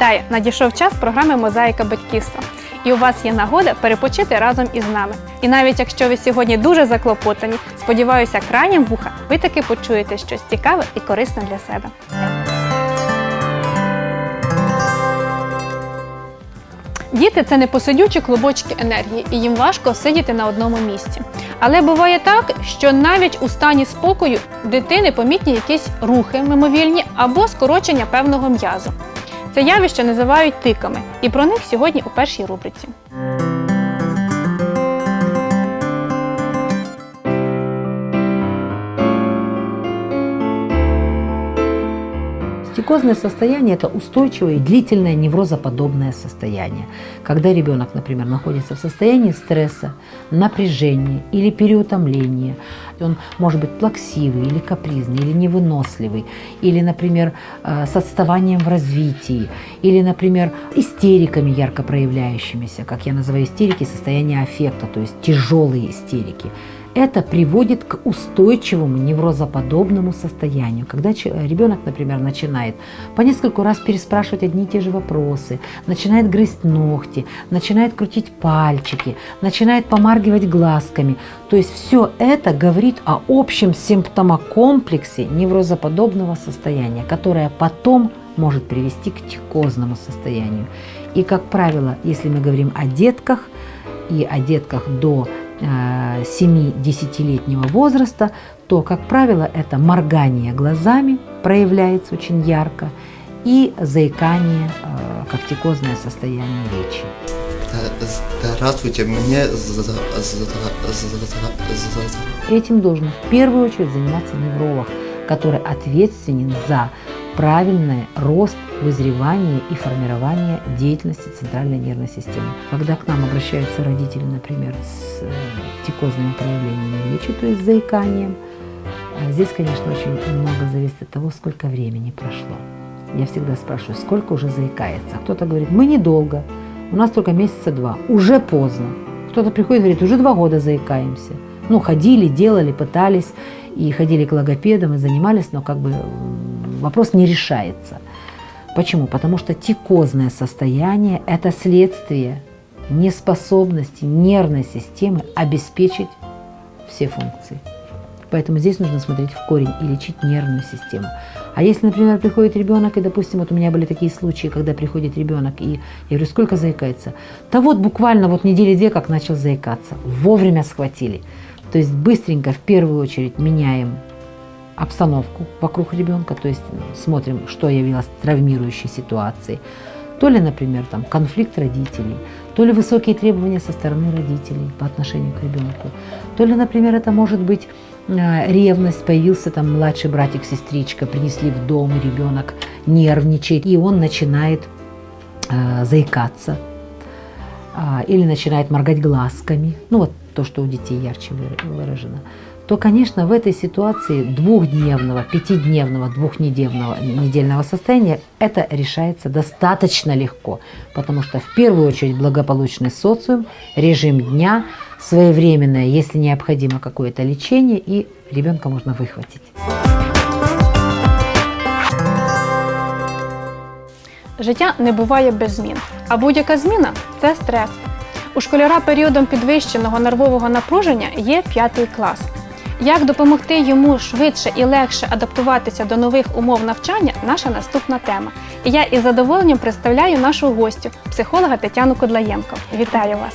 Вітаю! Надійшов час програми Мозаїка батьківства. І у вас є нагода перепочити разом із нами. І навіть якщо ви сьогодні дуже заклопотані, сподіваюся, краєм вуха ви таки почуєте щось цікаве і корисне для себе. Діти це не посидючі клубочки енергії, і їм важко сидіти на одному місці. Але буває так, що навіть у стані спокою дитини помітні якісь рухи мимовільні або скорочення певного м'язу. Це явище називають тиками, і про них сьогодні у першій рубриці. Стикозное состояние – это устойчивое и длительное неврозоподобное состояние. Когда ребенок, например, находится в состоянии стресса, напряжения или переутомления, он может быть плаксивый или капризный, или невыносливый, или, например, э, с отставанием в развитии, или, например, истериками ярко проявляющимися, как я называю истерики, состояние аффекта, то есть тяжелые истерики. Это приводит к устойчивому неврозоподобному состоянию. Когда ребенок, например, начинает по нескольку раз переспрашивать одни и те же вопросы, начинает грызть ногти, начинает крутить пальчики, начинает помаргивать глазками. То есть все это говорит о общем симптомокомплексе неврозоподобного состояния, которое потом может привести к тикозному состоянию. И, как правило, если мы говорим о детках и о детках до 7-10-летнего возраста, то, как правило, это моргание глазами проявляется очень ярко и заикание, э, как тикозное состояние речи. Здравствуйте, мне за- Этим должен в первую очередь заниматься невролог, который ответственен за правильный рост, вызревание и формирование деятельности центральной нервной системы. Когда к нам обращаются родители, например, с э, тикозными проявлениями речи, то есть заиканием, э, здесь, конечно, очень много зависит от того, сколько времени прошло. Я всегда спрашиваю, сколько уже заикается. Кто-то говорит, мы недолго, у нас только месяца два, уже поздно. Кто-то приходит и говорит, уже два года заикаемся. Ну, ходили, делали, пытались, и ходили к логопедам, и занимались, но как бы вопрос не решается. Почему? Потому что тикозное состояние – это следствие неспособности нервной системы обеспечить все функции. Поэтому здесь нужно смотреть в корень и лечить нервную систему. А если, например, приходит ребенок, и, допустим, вот у меня были такие случаи, когда приходит ребенок, и я говорю, сколько заикается? Да вот буквально вот недели две, как начал заикаться. Вовремя схватили. То есть быстренько, в первую очередь, меняем обстановку вокруг ребенка, то есть смотрим, что явилось травмирующей ситуацией. То ли, например, там, конфликт родителей, то ли высокие требования со стороны родителей по отношению к ребенку, то ли, например, это может быть э, ревность, появился там младший братик, сестричка, принесли в дом, и ребенок нервничает, и он начинает э, заикаться, а, или начинает моргать глазками, ну вот то, что у детей ярче выра- выражено, то, конечно, в этой ситуации двухдневного, пятидневного, двухнедельного недельного состояния это решается достаточно легко, потому что в первую очередь благополучный социум, режим дня, своевременное, если необходимо какое-то лечение, и ребенка можно выхватить. Життя не буває без змін, а будь-яка зміна це стрес. У школяра періодом підвищеного нервового напруження є п'ятий клас. Як допомогти йому швидше і легше адаптуватися до нових умов навчання наша наступна тема. І я із задоволенням представляю нашу гостю, психолога Тетяну Кодлаєнко. Вітаю вас!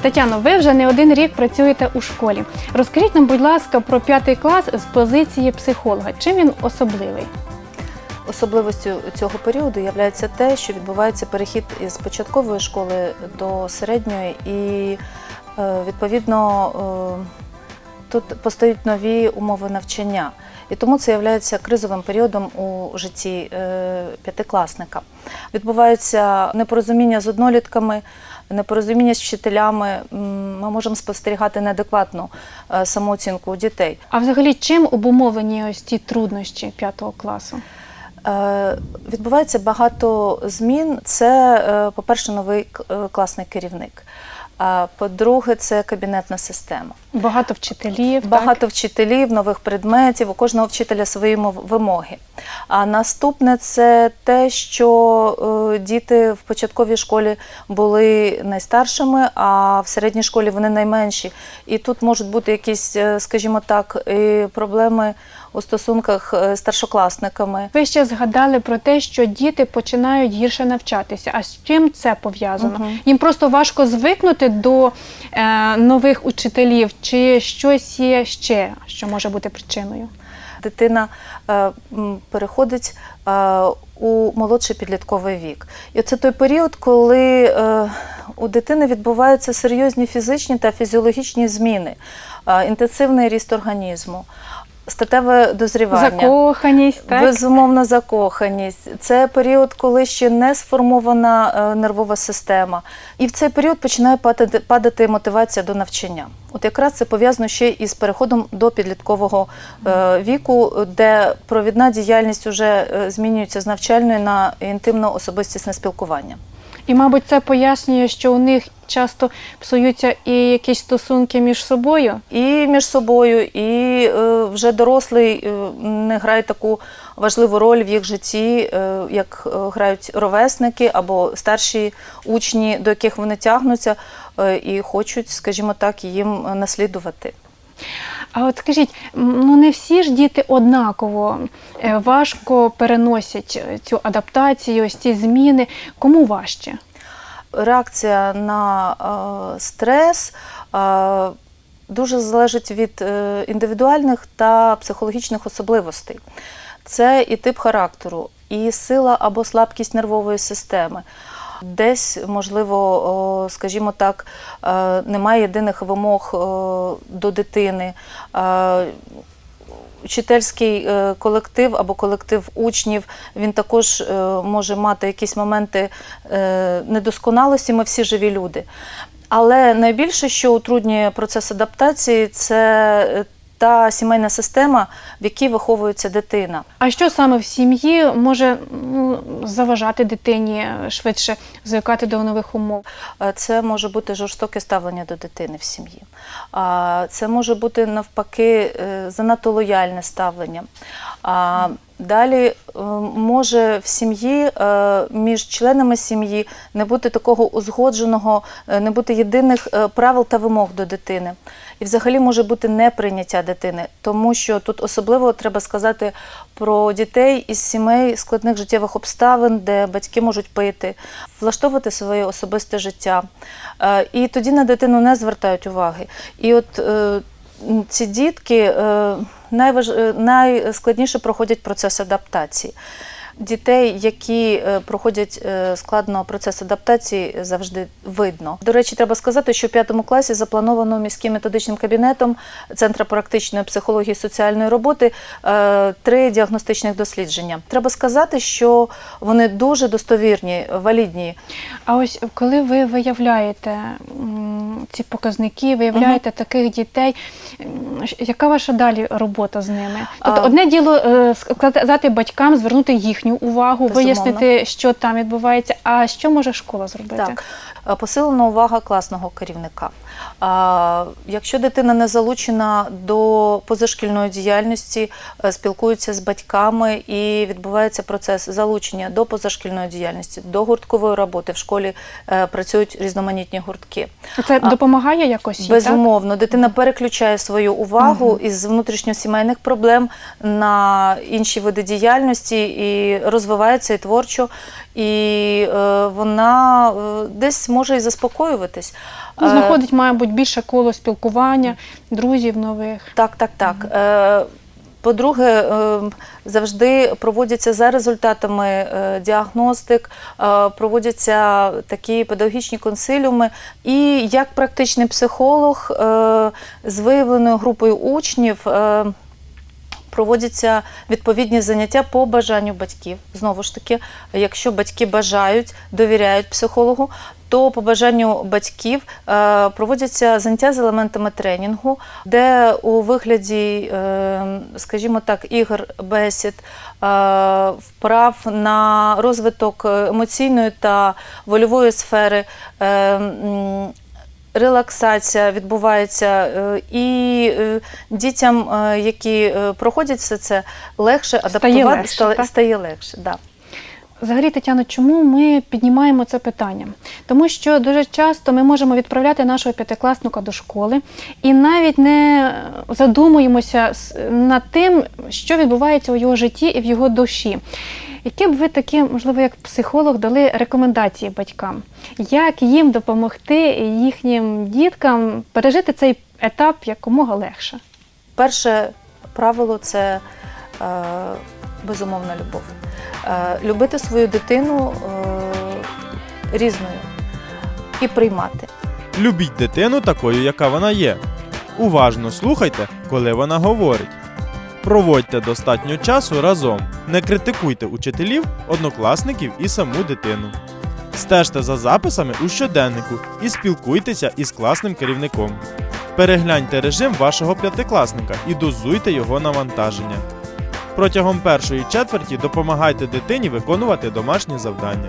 Тетяно, ви вже не один рік працюєте у школі. Розкажіть нам, будь ласка, про п'ятий клас з позиції психолога. Чим він особливий? Особливостю цього періоду є те, що відбувається перехід із початкової школи до середньої, і е, відповідно е, тут постають нові умови навчання. І тому це є кризовим періодом у житті е, п'ятикласника. Відбуваються непорозуміння з однолітками, непорозуміння з вчителями. Ми можемо спостерігати неадекватну е, самооцінку у дітей. А взагалі, чим обумовлені ось ці труднощі п'ятого класу? Е, Відбувається багато змін. Це, по-перше, новий класний керівник. По-друге, це кабінетна система. Багато вчителів. Багато вчителів, нових предметів, у кожного вчителя свої вимоги. А наступне це те, що е, діти в початковій школі були найстаршими, а в середній школі вони найменші. І тут можуть бути якісь, е, скажімо так, проблеми у стосунках е, з старшокласниками. Ви ще згадали про те, що діти починають гірше навчатися. А з чим це пов'язано? Мгм. Їм просто важко звикнути до е, нових учителів, чи щось є ще, що може бути причиною? дитина е, переходить е, у молодший підлітковий вік. І це той період, коли у дитини відбуваються серйозні фізичні та фізіологічні зміни, інтенсивний ріст організму, статеве дозрівання. Закоханість, так? Безумовно, закоханість. Це період, коли ще не сформована е, нервова система. І в цей період починає падати, падати мотивація до навчання. От якраз це пов'язано ще із переходом до підліткового е, віку, де провідна діяльність вже е, змінюється з навчальної на інтимно-особистісне спілкування. І, мабуть, це пояснює, що у них часто псуються і якісь стосунки між собою. і між собою, і е, вже дорослий е, не грає таку важливу роль в їх житті, е, як е, грають ровесники або старші учні, до яких вони тягнуться е, і хочуть, скажімо так, їм наслідувати. А от скажіть, ну не всі ж діти однаково е, важко переносять е, цю адаптацію, ось ці зміни. Кому важче? реакція на е, стрес дуже залежить від індивідуальних та психологічних особливостей. Це і тип характеру, і сила або слабкість нервової системи. Десь, можливо, скажімо так, е, немає єдиних вимог до дитини. Е, Вчительський е, колектив або колектив учнів він також може мати якісь моменти недосконалості. Ми всі живі люди. Але найбільше, що утруднює процес адаптації, це та сімейна система, в якій виховується дитина. А що саме в сім'ї може ну, заважати дитині швидше звикати до нових умов? Е, Це може бути жорстоке ставлення до дитини в сім'ї. Це може бути навпаки е, занадто лояльне ставлення. Далі е, може в сім'ї між членами сім'ї не бути такого узгодженого, не бути єдиних правил та вимог до дитини. Взагалі може бути неприйняття дитини, тому що тут особливо треба сказати про дітей із сімей складних життєвих обставин, де батьки можуть пити, влаштовувати своє особисте життя. Е, І тоді на дитину не звертають уваги. І от е, ці дітки е, найскладніше проходять процес адаптації. Дітей, які е, проходять е, складно процес адаптації, завжди видно. До речі, треба сказати, що в п'ятому класі заплановано міським методичним кабінетом Центру практичної психології і соціальної роботи е, три діагностичних дослідження. Треба сказати, що вони дуже достовірні, валідні. А ось коли ви виявляєте ці показники, виявляєте таких дітей, яка ваша далі робота з ними? Тобто, одне діло сказати батькам, звернути їхню увагу, Безумовно. вияснити, що там відбувається. А що може школа зробити? Так, посилена увага класного керівника. Якщо дитина не залучена до позашкільної діяльності, е, спілкується з батьками і відбувається процес залучення до позашкільної діяльності, до гурткової роботи. В школі е, працюють різноманітні гуртки. Це допомагає якось їй, так? Безумовно, дитина переключає свою увагу із внутрішньосімейних проблем на інші види діяльності і розвивається і творчо, і е, вона е, десь може і заспокоюватись. Ну, Е, знаходить, мабуть, більше коло спілкування, друзів нових. Так, так, так. Е, По-друге, е, завжди проводяться за результатами діагностик, проводяться такі педагогічні консиліуми. І як практичний психолог з виявленою групою учнів. Проводяться відповідні заняття по бажанню батьків. Знову ж таки, якщо батьки бажають, довіряють психологу, то по бажанню батьків е, проводяться заняття з елементами тренінгу, де у вигляді, е, скажімо так, ігор, бесід, е, вправ на розвиток емоційної та вольової сфери. Релаксація відбувається, е, і е, дітям, е, які проходять все це, легше адаптувати легше, стає, так? стає легше. Да. Взагалі, Тетяно, чому ми піднімаємо це питання? Тому що дуже часто ми можемо відправляти нашого п'ятикласника до школи і навіть не задумуємося над тим, що відбувається у його житті і в його душі. Які б ви такі, можливо, як психолог, дали рекомендації батькам, як їм допомогти їхнім діткам пережити цей етап якомога легше? Перше правило це безумовна любов. Е, любити свою дитину е, різною і приймати. Любіть дитину такою, яка вона є. Уважно слухайте, коли вона говорить. Проводьте достатньо часу разом. Не критикуйте учителів, однокласників і саму дитину. Стежте за записами у щоденнику і спілкуйтеся із класним керівником. Перегляньте режим вашого п'ятикласника і дозуйте його навантаження. Протягом першої четверті допомагайте дитині виконувати домашні завдання.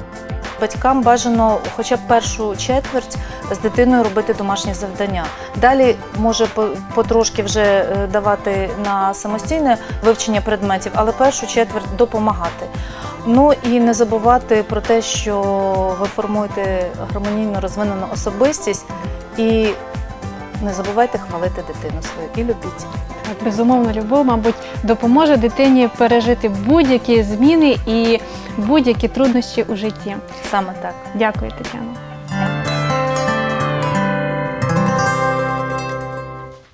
Батькам бажано хоча б першу четверть з дитиною робити домашні завдання. Далі може по- потрошки вже е, давати на самостійне вивчення предметів, але першу четверть допомагати. Ну і не забувати про те, що ви формуєте гармонійно розвинену особистість і не забувайте хвалити дитину свою і любіть. Так, Безумовно, любов, мабуть, допоможе дитині пережити будь-які зміни і будь-які труднощі у житті. Саме так. Дякую, Тетяно.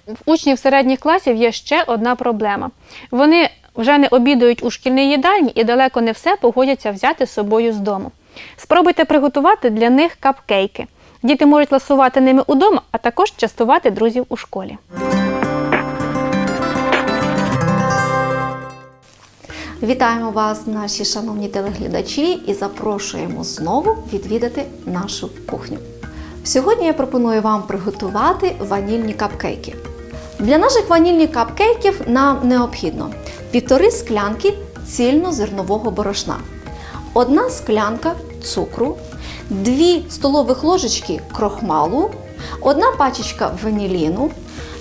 В учнів середніх класів є ще одна проблема. Вони вже не обідають у шкільній їдальні і далеко не все погодяться взяти з собою з дому. Спробуйте приготувати для них капкейки. Діти можуть ласувати ними удома, а також частувати друзів у школі. Вітаємо вас, наші шановні телеглядачі, і запрошуємо знову відвідати нашу кухню. Сьогодні я пропоную вам приготувати ванільні капкейки. Для наших ванільних капкейків нам необхідно півтори склянки цільнозернового борошна, одна склянка цукру, 2 столових ложечки крохмалу, одна пачечка ваніліну,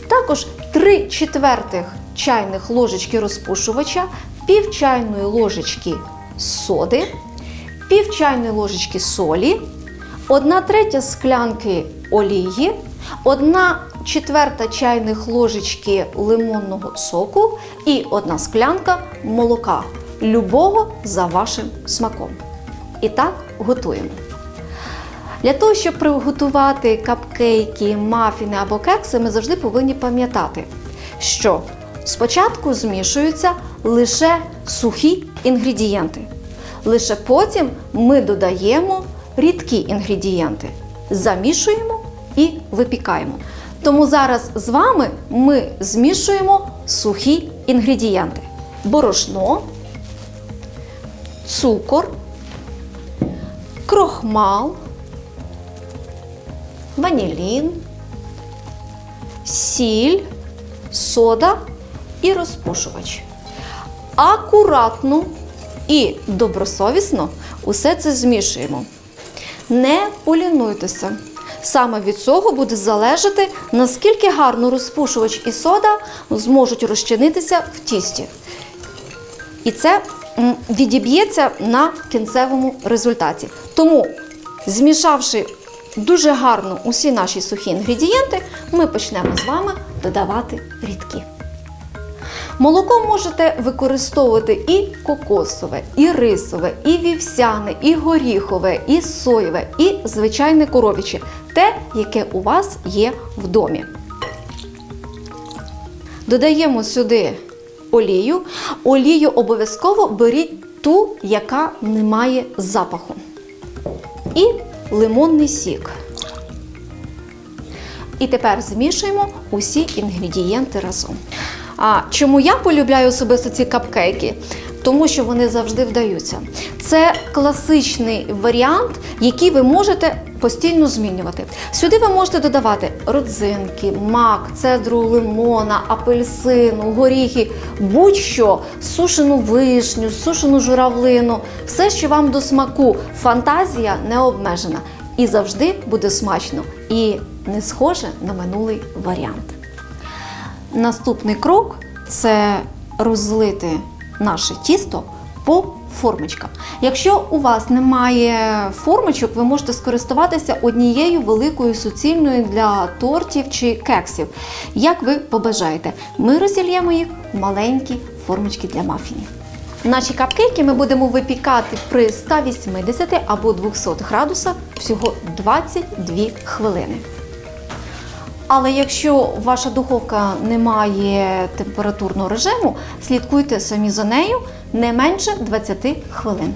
також 3 четвертих чайних ложечки розпушувача, пів чайної ложечки соди, пів чайної ложечки солі, 1 третя склянки олії, 1 четверта чайних ложечки лимонного соку і 1 склянка молока, любого за вашим смаком. І так готуємо. Для того, щоб приготувати капкейки, мафіни або кекси, ми завжди повинні пам'ятати, що спочатку змішуються лише сухі інгредієнти. Лише потім ми додаємо рідкі інгредієнти, замішуємо і випікаємо. Тому зараз з вами ми змішуємо сухі інгредієнти: борошно, цукор, крохмал, ванілін, сіль, сода і розпушувач. Акуратно і добросовісно усе це змішуємо. Не полінуйтеся. Саме від цього буде залежати, наскільки гарно розпушувач і сода зможуть розчинитися в тісті. І це відіб'ється на кінцевому результаті. Тому, змішавши дуже гарно усі наші сухі інгредієнти, ми почнемо з вами додавати рідкі. Молоко можете використовувати і кокосове, і рисове, і вівсяне, і горіхове, і соєве, і звичайне коров'яче те, яке у вас є в домі. Додаємо сюди олію. Олію обов'язково беріть ту, яка не має запаху. І лимонний сік. І тепер змішуємо усі інгредієнти разом. А чому я полюбляю особисто ці капкейки? Тому що вони завжди вдаються. Це класичний варіант, який ви можете постійно змінювати. Сюди ви можете додавати родзинки, мак, цедру лимона, апельсину, горіхи, будь-що, сушену вишню, сушену журавлину, все, що вам до смаку. Фантазія не обмежена. І завжди буде смачно. І не схоже на минулий варіант. Наступний крок це розлити наше тісто по формочкам. Якщо у вас немає формочок, ви можете скористуватися однією великою суцільною для тортів чи кексів. Як ви побажаєте, ми розільємо їх в маленькі формочки для мафінів. Наші капкейки ми будемо випікати при 180 або 200 градусах всього 22 хвилини. Але якщо ваша духовка не має температурного режиму, слідкуйте самі за нею не менше 20 хвилин.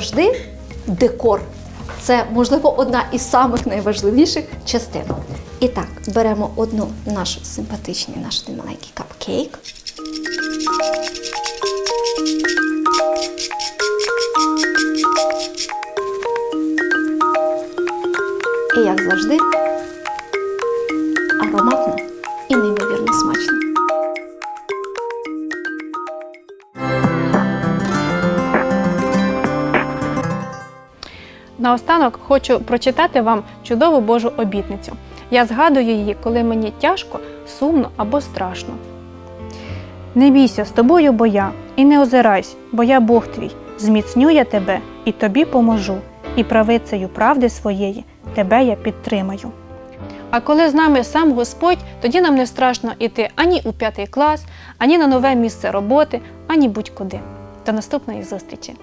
Завжди, декор це можливо одна із самих найважливіших частин. І так, беремо одну нашу симпатичний наш маленький капкейк. І як завжди, ароматно Наостанок хочу прочитати вам чудову Божу обітницю. Я згадую її, коли мені тяжко, сумно або страшно. Не бійся з тобою, бо я, і не озирайся, бо я Бог твій, зміцню я тебе і тобі поможу, і правицею правди своєї тебе я підтримаю. А коли з нами сам Господь, тоді нам не страшно йти ані у п'ятий клас, ані на нове місце роботи, ані будь-куди. До наступної зустрічі!